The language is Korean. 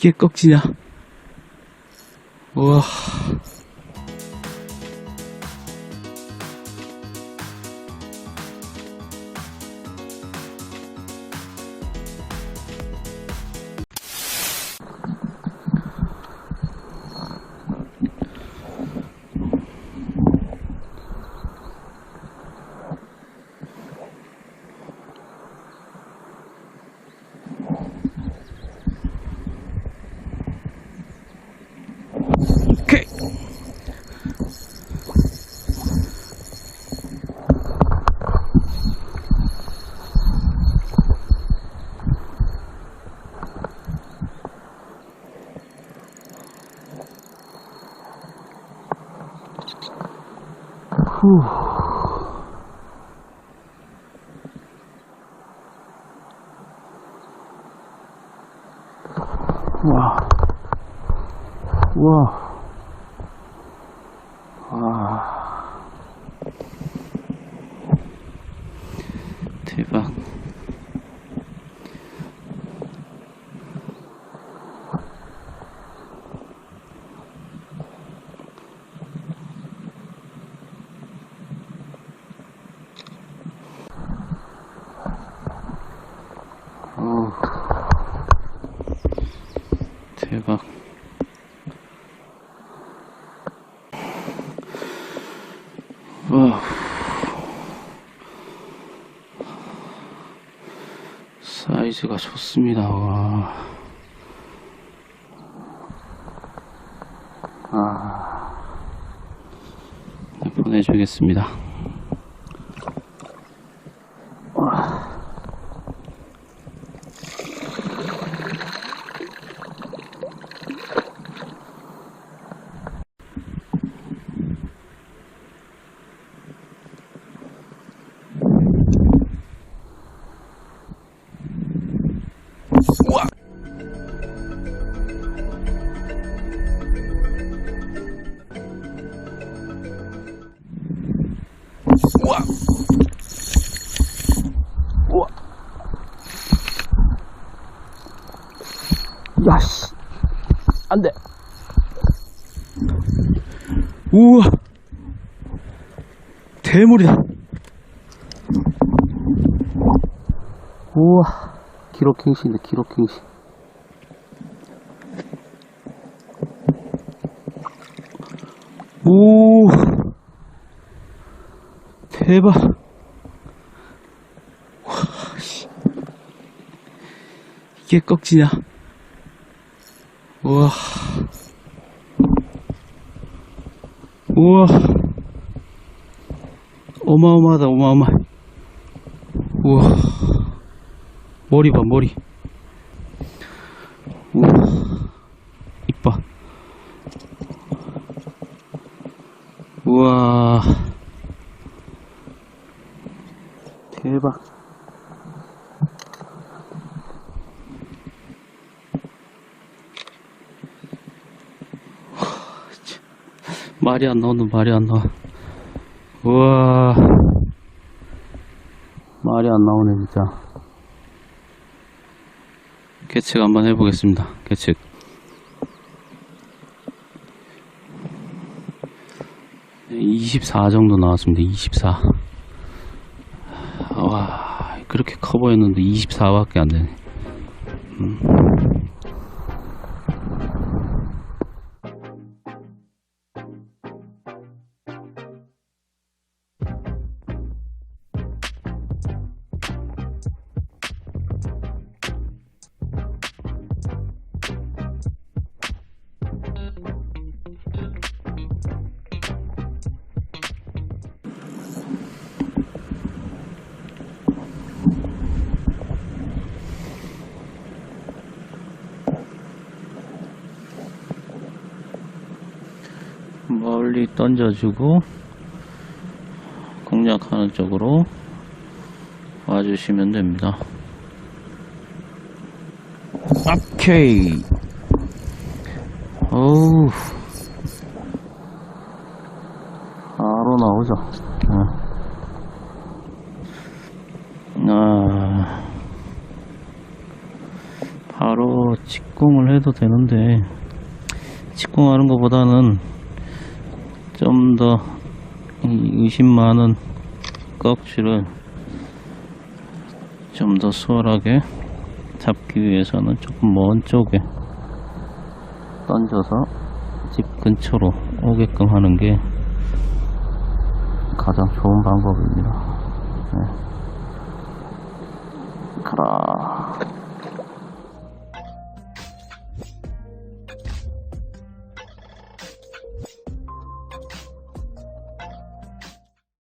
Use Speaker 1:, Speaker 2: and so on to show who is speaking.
Speaker 1: 이게 꺽지냐? 우와. 후. 와. 우와. 와. 대박. 어우. 대박. 와. 사이즈가 좋습니다. 와. 아. 네, 보내주겠습니다. 야씨. 안 돼. 우와. 대물이다. 우와. 기록행시인데, 기록행시. 오. 대박. 와, 씨. 이게 꺽지냐? 우와. 우와. 어마어마하다, 어마어마. 우와. 머리 봐, 머리. 우와. 이뻐. 우와. 대박. 말이 안 나오는 말이 안 나와. 우와. 말이 안 나오네, 진짜. 계측 한번 해보겠습니다. 계측. (24) 정도 나왔습니다. (24) 와 그렇게 커 보였는데 24밖에 안 되네. 음. 멀리 던져주고 공략하는 쪽으로 와주시면 됩니다. 오케이. 어우. 바로 나오죠. 어. 아. 바로 직공을 해도 되는데 직공하는 것보다는 좀 더 의심 많은 껍질을 좀더 수월하게 잡기 위해서는 조금 먼 쪽에 던져서 집 근처로 오게끔 하는 게 가장 좋은 방법입니다. 네. 가라.